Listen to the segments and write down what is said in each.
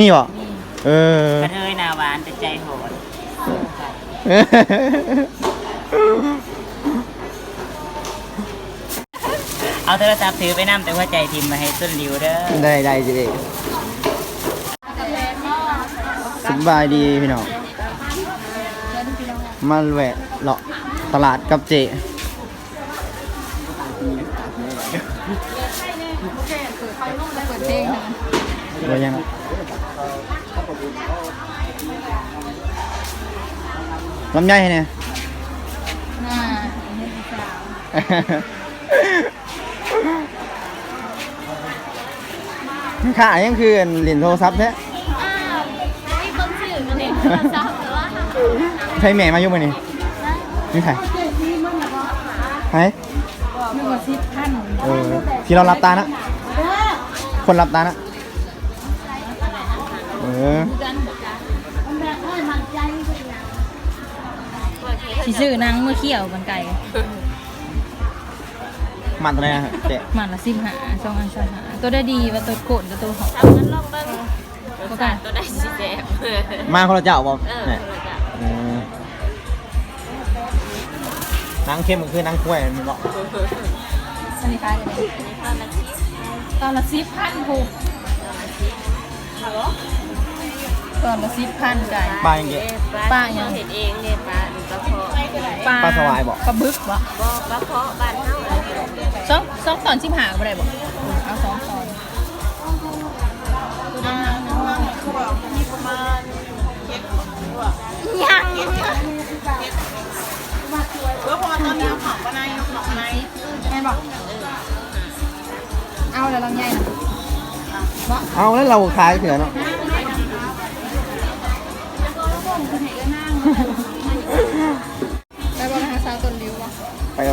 มีบ่มีเออ กระเทยหนาหวานแต่ใจโหดเอาโทรศัพท์ถือไปนำแต่ว่าใจทิมมาให้ต้นริวเด้อได้ได้จิเด็สบายดีพี่น้อง มาแหวะเลาะตลาดกับเจ เปิดเพลงนะ ว่ายังลำไยให้เนี่ยน่าค่ายังคือเหรียญโทรศัพท์แท้อ้าวมีคนชื่อกันเองโทรศัพท์หรือว่าใช้แม่มาอยู่มั้ยนี่นี่ใครใครมีกว่าสิบพันเออที่เรารับตานะ คนรับตานะ เออสิชื่อนางเมื่อเขี้ยวกันไก่มันอะไรนะเจ๊มันละสิบหาสองอันสองหาตัวได้ดีว่าตัวโกดกับตัวหอมทำกันลองเบิ่งก็กันตัวได้สิแซ่บเออมาคนละเจ้าบอกเออเนี่ยเออนังเข้มก็คือนังกล้วยมันบอกอันนี้ขายเลยตอนละสิตอนละสิบพันผูก ตอนละสิบพันไก่ปลาอย่างเงี้ยปปลาลายังเห็ดเองเนี่ยปลาหรือกระเพาะปลาปลาสวายบอกปลาบึกบ่บ่กระเพาะบ้านเฮาอะสองสองตอนสิบหาบ่ได้บ่เอาสองตอนยังก็พอตอนนี้หอมปะนายหอมปะนายแม่บอกเอาแล้วลำไยนะบ่เอาแล้วเราขายเถื่อนเนาะ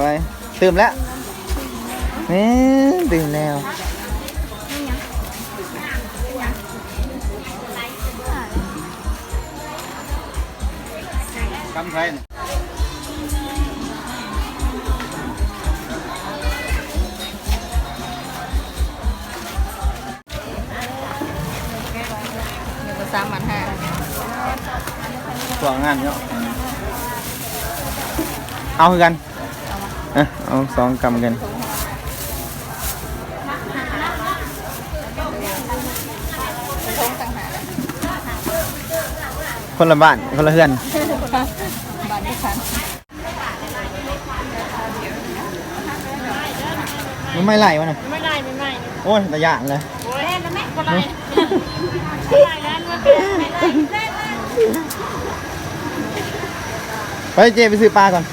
ไปกันไปตื่มแล้วนี่ตื่มแล้วกำไทยเดี๋ยวก็สามพันห้าตัวงานเนาะเอาคือกันเอะเอาสองกำกันทงต่างหากคนละบ้านคนละเฮือนบาทที่คันมันไม่ไหลวะน่ะไม่ได้ไม่ได้โอ้ยแต่ย่านเลยโอ้ยแล้วแม่บ่ได้บ่ได้แล้วมันไม่ได้ไปเจไปซื้อปลาก่อน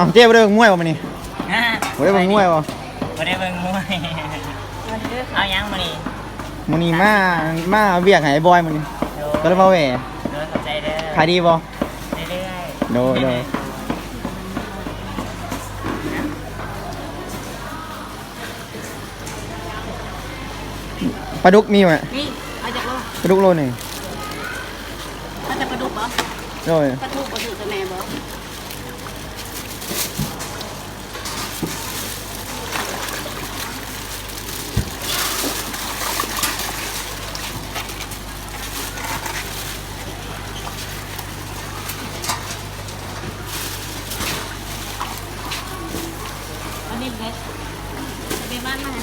เอาเจ๊ไปเดินมวยวะมันนี่อ่าไปเดินมวยวะบ่ได้เบิ่งมวยเอายังมานี่มันนี่มามาเวียกให้ไอ้บอยมันนี่ก็เลยมาแหวโดนเข้าใจเด้อขายดีบ่เรื่อยโดยโดยปลาดุกมีไหมนี่เอาจากโลปลาดุกโลหนึ่งเอาจากปลาดุกบ่โดยปลาทูปลาดุกตัวแม่บ่ อันนี้เล็ก ไปบ้านมัน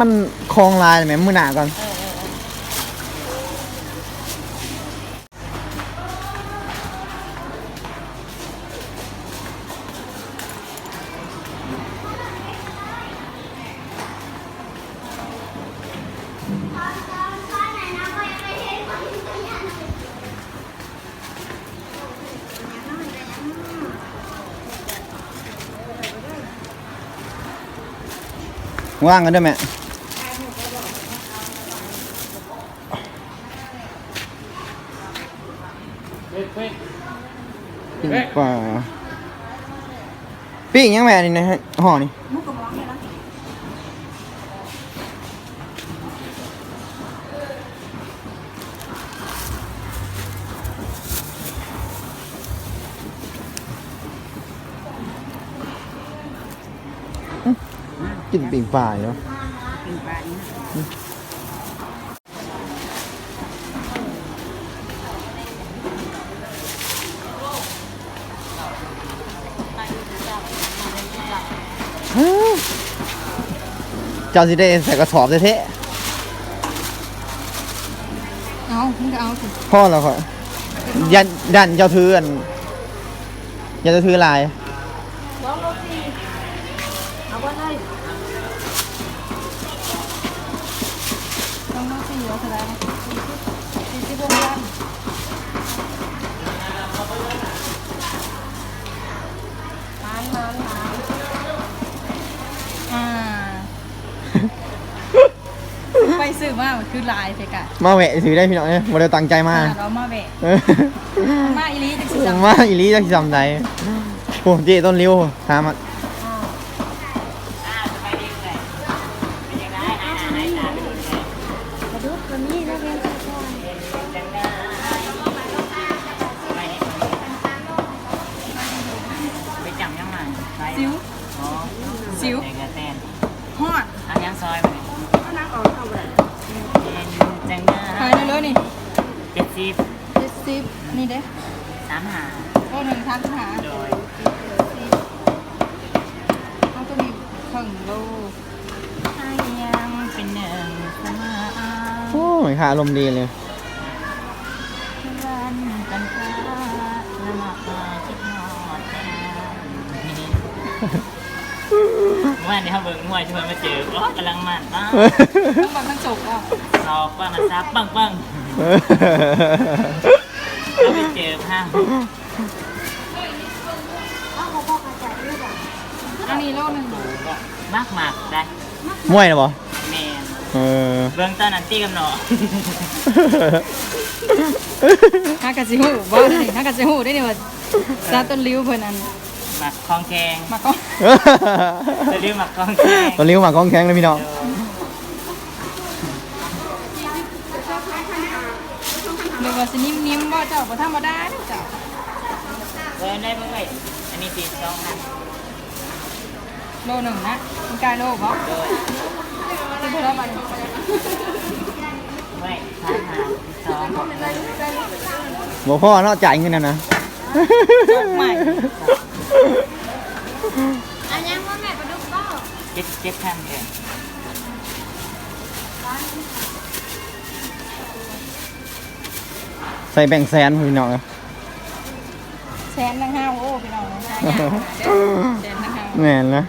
มันคลองลายไหมมือหนาก่อน เอ ว่างกันด้วยแม่ปิ้งปลาปิ้งยังแม่นี่นะฮะห่อนี่ กินปิ่งปลาเนาะกินปลานี้เจ้าสิได้ใส่กระสอบเท่เอามึงก็เอาสิๆพ่อเราก็ยันยันเจ้าถืออันยันเจ้าถือลาย อ่าไปซื้อมาคือลายเถอะกะมาแหวะถือได้พี่น้องเนี่ยโมเดลตั้งใจมาเรามาแบกเออมาอีหลีจังสิจังมาอีหลีจะจำได้โอ้เจต้นริ้วหามาารมณ์ดีเลยวันกันฟ้าละมาคิดหอดแต่เมื่อวานนี้เขาเบิ่งมวยที่เพิ่นมาเจอโอ้กำลังมันป้าต้องบังทั้งจบอะสอบป้ามาซับปังปังแล้วไปเจอภาพอันนี้โลหนึ่งมากมากได้มวยนะบอแมน เออ เบื้องต้นนันตี้กับหนอฮักกะซิฮูบ่ได้นี่ฮักกะซิฮูได้นี่ว่าซาต้นริ้วเพิ่นอันหมักคลองแคงมาก็จะเรียกหมักคลองแคงตอนริ้วหมากกล้องแข็งเลยพี่น้องเดี๋ยวว่าสินิ่มๆบ่เจ้าบ่ธรรมดาเด้อเจ้าเว้ยได้เมื่อไหร่อันนี้ตีสองนะโลหนึ่งนะมีกายโลบ่ โดย จะพูดแล้วบัดนี้เว้ยสามหาสองบอกพ่อเนาะจ่ายเงินนะนะใหม่เจ็ดเจ็ดพันเลยใส่แบ่งแสนพี่น้องเอ้ยแสนทั้งห้าโอ้พี่น้องนะแสนทั้งห้าแม่นนะ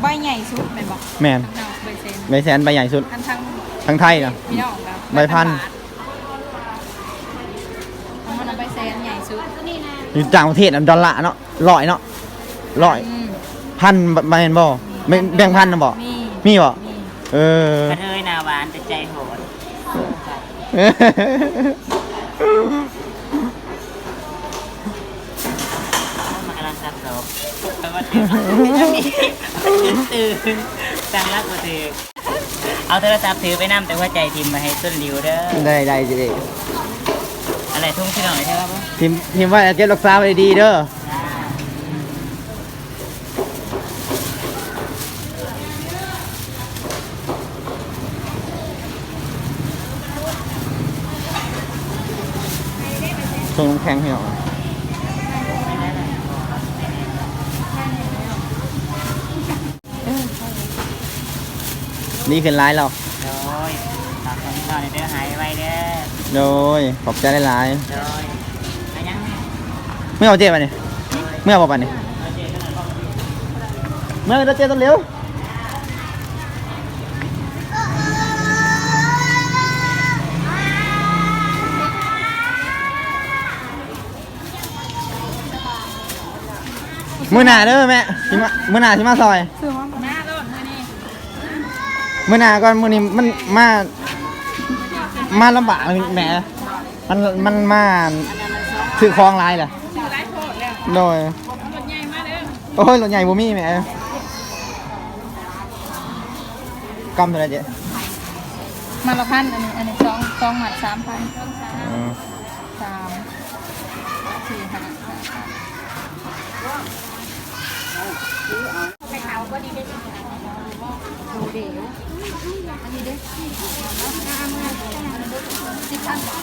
ใบใหญ่สุดแม่นบ่แม่นทั้งห้า ใบเซนใบแสนใบใหญ่สุดอันทั้งทั้งไทยนะพี่น้องครับใบพันเอามันเอาใบเซนใหญ่สุดอยู่ต่างประเทศอันดอลลาร์เนาะร้อยเนาะร้อยอืมพันใบเห็นบ่ไม่แบ่งพันนะบ่มีมีบ่มีเออ กระเทยหนาหวานแต่ใจโหดมากำลังซับศพแปลว่าตื่นตื่นตื่น จังรักกว่าตื่นเอาโทรศัพท์ถือไปนั่แต่ว่าใจทิมมาให้ต้นริวเด้อได้ได้จะได้อะไรทุ่งที่หน่อยใช่ไหมพ่ทีมทีมว่าเก็บรักษาไว้ดีเด้อส่งน้ำแข็งให้หน่อย นี่ขึ้นไลน์เราโดยฝากคนที่หน่อยเด้อหายไวเด้อโดยขอบใจหลายโดยอันยังไงๆเมื่อเอาเจ็บป่ะเนี่ยเมื่อเอาป่ะเนี่ยเมื่อเราเจ็บต้องเร็วมื่อหนาเด้อแม่สิมามื่อหนาสิมาซอย ซื้อมาหน้าโลดมื้อนี้ มื่อหนาก่อนมื่อนี้มันมามาลำบากแหมมันมันมาถือคลองลายแหละซื้อหลายโพดแล้วโดยเอารถใหญ่มาเด้อโอ้ยรถใหญ่บ่มีแหมกำเท่าไหรเจ๊มาละพันอันนี้อันนี้สองสองหมัดสามพันอืมสามสี่ห้าไปเขาก็ดีได้ อันนี้เด้สิบพันเขา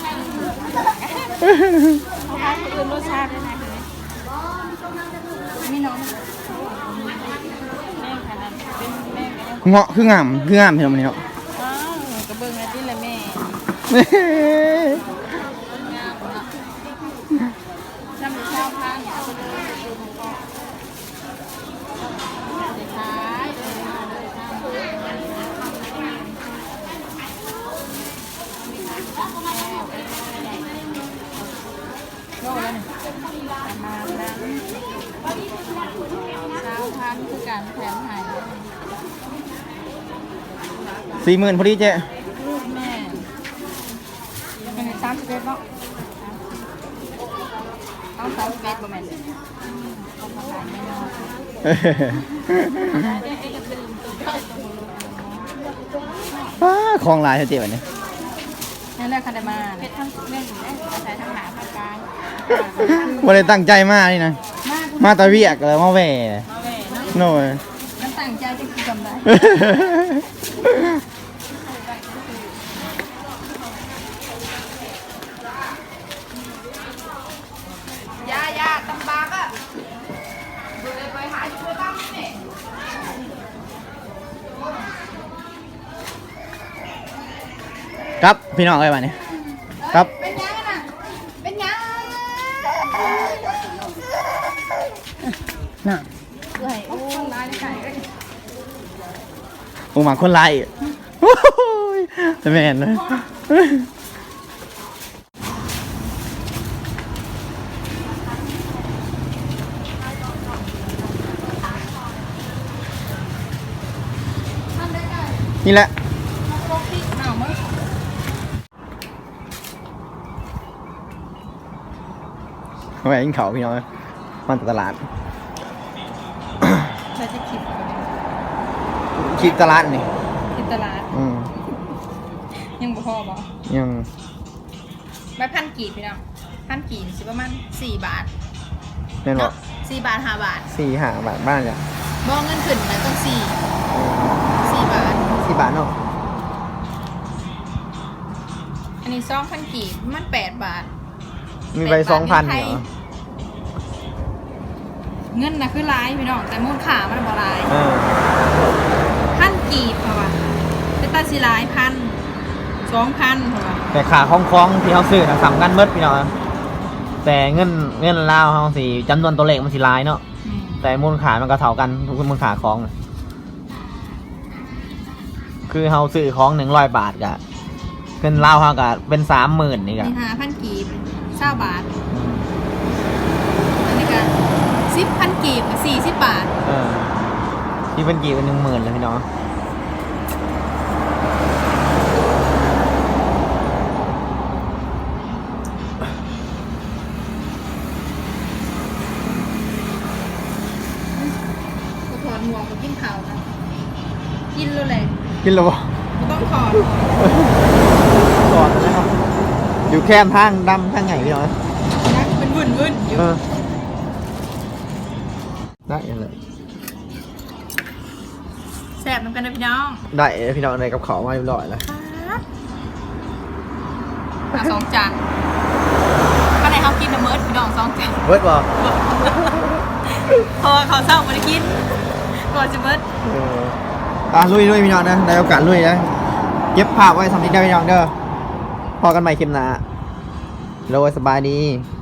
ขายคนอื่นรสชาติได้ไหมมีน้องแม่ค่ะนั่นเป็นแม่กันเงาะคืองามคืองามเห็นไหมเนาะอ้าวกระเบื้องอะไรที่ละแม่งามเนาะจำเป็นชาวพันธุ์เอาไปเลยเด็กขายเดินมาเลยตามโลแล้วนี่ประมาณนั้นชาว พันธุ์คือการแผนหายสี่หมื่นพอดีเจ๊ลูกแม่เป็นสามสิบเอ็ดเนาะต้องสามสิบเอ็ดประมาณนี้ต้องมาขายแน่นอนว้าของหลายเท่าเจ๊วันนี้นั่นแหละคันเดมาเพชรทั้งเรื่องได้ใช้ทั้งหนาภาคกลางบ่ได้ตั้งใจมากนี่นะ มากมาตะเวียกแล้วมาแหว่ มา แม่เนาะโน่ยมันตั้งใจจะกินกำไรยายาตำบากอะไปหาช่วยบ้างนี่ครับพี่น้องเอ้ยวันนี้ครับ เป็นยังน่ะเป็นยังน่ะ เอ้ยโอ้ลายไก่เอ้ย อูหมาคนไล่โอ้ยจะแม่นเลยนี่แหละโคติหนาวมั้งเอาไปกินเขาพี่น้องมันตลาดใช้ที่คิด คลิปตลาดนี่คิดตลาด อืมยังบ่พอบ่ยังใบพันกีบพี่น้องพันกีบสิประมาณสี่บาทแม่นบอกสี่บาทห้าบาทสี่ห้าบาทบ้านจ้ะบ่เงินขึ้นแล้วต้องสี่สี่บาทสี่บาทเนาะอันนี้สองพันกีบมันแปดบาท มีใบสองพันเงินไทเหรยอเงินน่ะคือหลายพี่น้องแต่มูลค่ามันบ่หลายเออ พันกีบเพราะว่าเป็นตาสิหลายพันสองพันเพราะว่าแต่ขาคล้องคล้องๆที่เขาซื้อนะสำคัญเบิดพี่น้องแต่เงินเงินลาวเขาสิจำนวนตัวเลขมันสิหลายเนาะอืมแต่มูลค่ามันก็เท่ากันทุกมูลค่าของคือเขาซื้อของหนึ่งร้อยบาทกะเงินลาวเขากะเป็นสามหมื่นนี่กะนี่ห้าพันกีบเก้าบาท อันนี้ก็สิบพันกีบสี่สิบบาท เออ ที่เป็นกี่เป็นหนึ่งหมื่นเลยพี่น้องกูถอดหมวกกูกินข้าวนะกินแล้วแหละกินแล้วบ่กูต้องถอดก่อนนะครับ อยู่แคมทางดำทางไหนพี่น้องนะเป็นวุ่นวุ่นๆอยู่ เออได้เลย แสบน้ำกันนะพี่น้องได้พี่น้องในกับเขาวมาเรียบร้อยแล้วเอาสองจานก็ได้เขากินนะเมิร์ดพี่น้องสองจานเบิร์ดบ่เพราะว่าเขาเศร้าไม่ได้กินก่อนจะเมิร์ดเอออะลุยลุยพี่น้องนะได้โอกาสลุยนะเก็บภาพไว้ทำที่ได้พี่น้องเด้อพอกันใหม่คลิปหน้าโลสบายดีบ